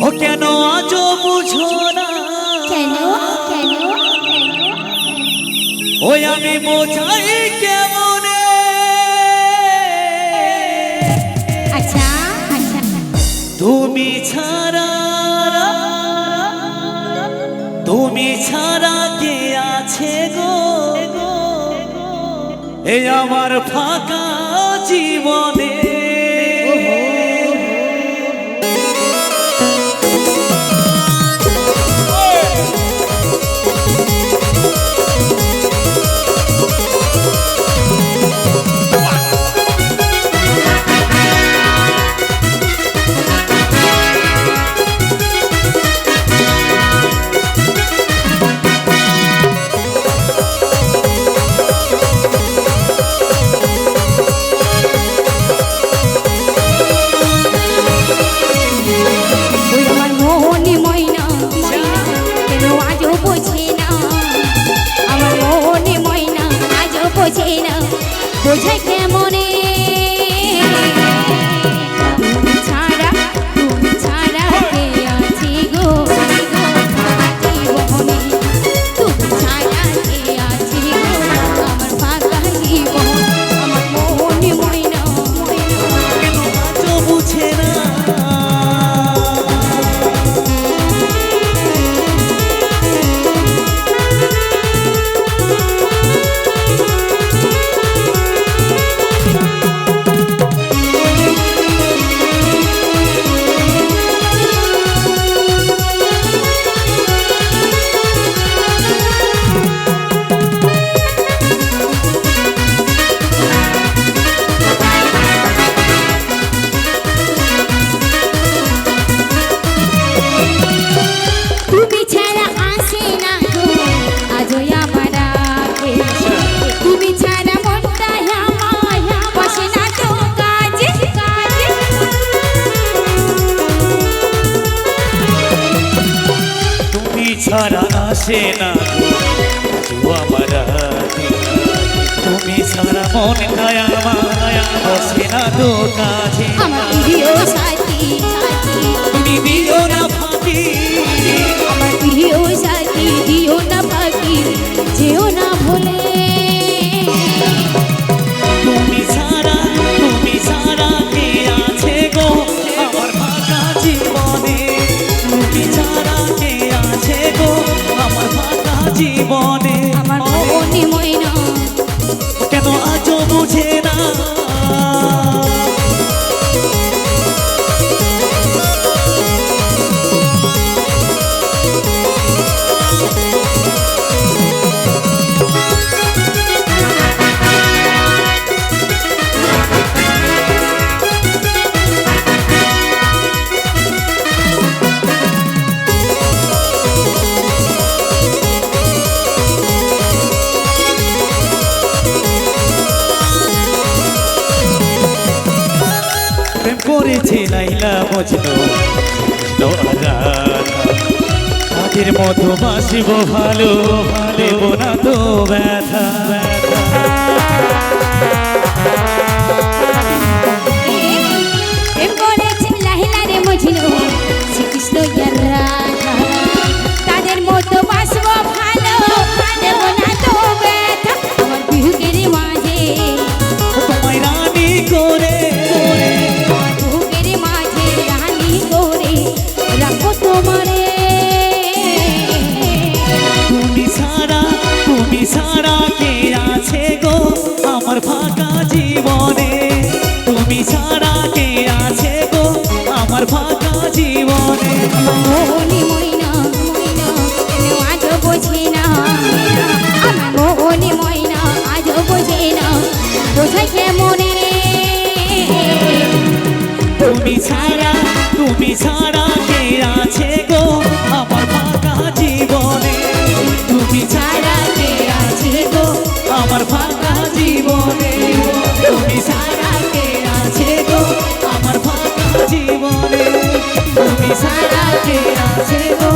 ও কেন আজ বুঝো না? কেন কেন ও আমি বোঝাই আচ্ছা, আচ্ছা। তুমি ছাড়া তুমি ছাড়া কে আছে গো? এ আমার ফাঁকা জীবনে বোঝায় কেমনে ছাড়া আসে না। আমার তুমি ছাড়া মন খায় আমার বসে না তো কাছে করেছে লাইলা মজনু। তাদের মতো বাসিব ভালো ভালো না তো ব্যথা। ফাঁকা জীবনে। মোহনি ময়না ময়না কেন আজ বোঝে না? মোহনি ময়না আজ বোঝে না। বোঝাই মনে রে তুমি ছাড়া তুমি ছাড়া সারা কে আছে গো।